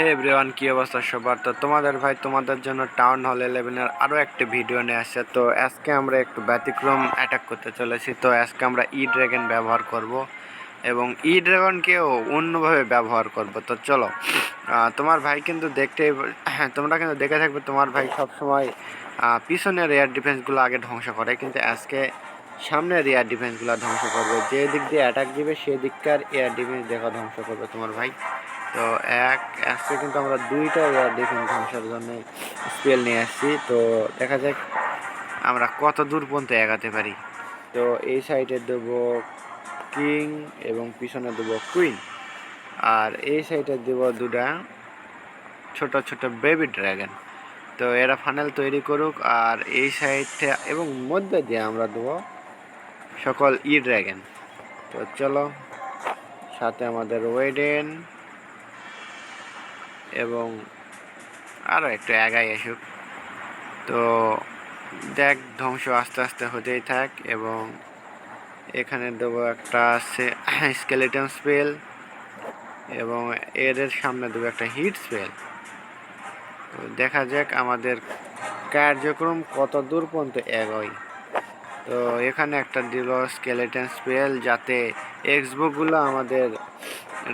হে everyone, কি অবস্থা সবার? তো তোমাদের ভাই, তোমাদের জন্য টাউন হল ইলেভেনের আরও একটি ভিডিও নিয়ে আসছে। তো আজকে আমরা একটু ব্যতিক্রম অ্যাটাক করতে চলেছি। তো আজকে আমরা ই ড্রাগন ব্যবহার করব এবং ই ড্রাগনকেও অন্যভাবে ব্যবহার করব। তো চলো তোমার ভাই কিন্তু দেখতে হ্যাঁ তোমরা কিন্তু দেখে থাকবে, তোমার ভাই সবসময় পিছনের এয়ার ডিফেন্সগুলো আগে ধ্বংস করে, কিন্তু আজকে সামনের এয়ার ডিফেন্সগুলো ধ্বংস করবে। যে দিক দিয়ে অ্যাটাক দিবে সেই দিককার এয়ার ডিফেন্স দেখা ধ্বংস করবে তোমার ভাই। তো এক, আজকে কিন্তু আমরা দুইটা এয়ার ডিফেন্স ধ্বংসের জন্য স্পেল নিয়ে আসছি। তো দেখা যাক আমরা কত দূর পর্যন্ত এগাতে পারি। তো এই সাইডে দেবো কিং এবং পিছনে দেবো কুইন আর এই সাইডে দেবো দুটা ছোট ছোট বেবি ড্রাগন তো এরা ফানেল তৈরি করুক আর এই সাইডটা এবং মধ্যে দিয়ে আমরা দেবো সকল ই ড্রাগন তো চলো, সাথে আমাদের ওয়েডেন এবং আরও একটু এগাই আসুক। তো দেখ, ধ্বংস আস্তে আস্তে হতেই থাক এবং এখানে দেবো একটা আছে স্কেলেটন স্পেল এবং এর সামনে দেবো একটা হিট স্পেল তো দেখা যাক আমাদের কার্যক্রম কত দূর পর্যন্ত এগোয়। তো এখানে একটা দিল স্কেলেটন স্পেল যাতে এক্সবুকগুলো আমাদের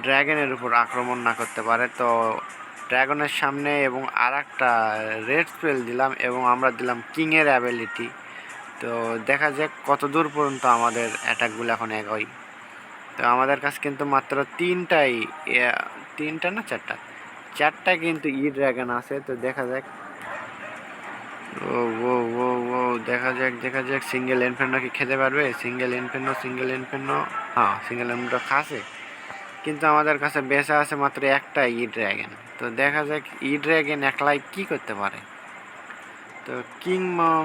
ড্রাগনের উপর আক্রমণ না করতে পারে। তো ড্রাগনের সামনে এবং আর একটা রেড স্পেল দিলাম এবং আমরা দিলাম কিংয়ের অ্যাবিলিটি। তো দেখা যাক কত দূর পর্যন্ত আমাদের অ্যাটাকগুলো এখন এগোয়। তো আমাদের কাছে কিন্তু মাত্র তিনটাই তিনটা না চারটা? চারটা কিন্তু ই ড্রাগন আছে, তো দেখা যাক। ও ও ও ও, দেখা যাক দেখা যাক, সিঙ্গেল এনফেন্ডো কি খেতে পারবে? সিঙ্গেল এনফেন্ডো সিঙ্গেল এনফেন্ডো হ্যাঁ সিঙ্গেল এনফেন্ডো খাসে কিন্তু আমাদের কাছে বেঁচে আছে মাত্র একটা ই ড্রাগন তো দেখা যাক ই ড্রাগন একলাই কি করতে পারে। তো কিং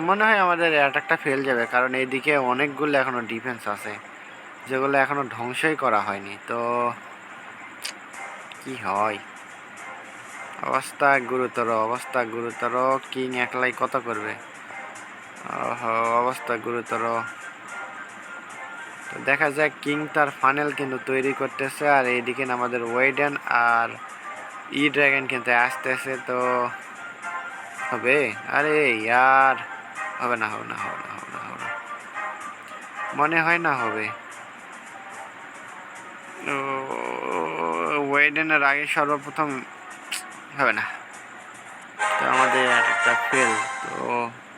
মনে হয় আমাদের অ্যাটাকটা ফেল যাবে, কারণ এইদিকে অনেকগুলো এখনও ডিফেন্স আছে, যেগুলো এখনও ধ্বংসই করা হয়নি। তো কি হয়? অবস্থা গুরুতর অবস্থা গুরুতর। কিং একলাই কত করবে? অবস্থা গুরুতর। দেখা যাক কিং তার ফানেল কিন্তু তৈরি করতেছে, আর এইদিকে আমাদের ওয়েডেন আর ই ড্রাগন কিন্তু আসতেছে, তো হবে? আরে ইয়ার, হবে না হবে না হবে না হবে না হবে না। মনে হয় না হবে। ওয়েডেনের আগে সর্বপ্রথম, হবে না। তো আমাদের একটা ফেল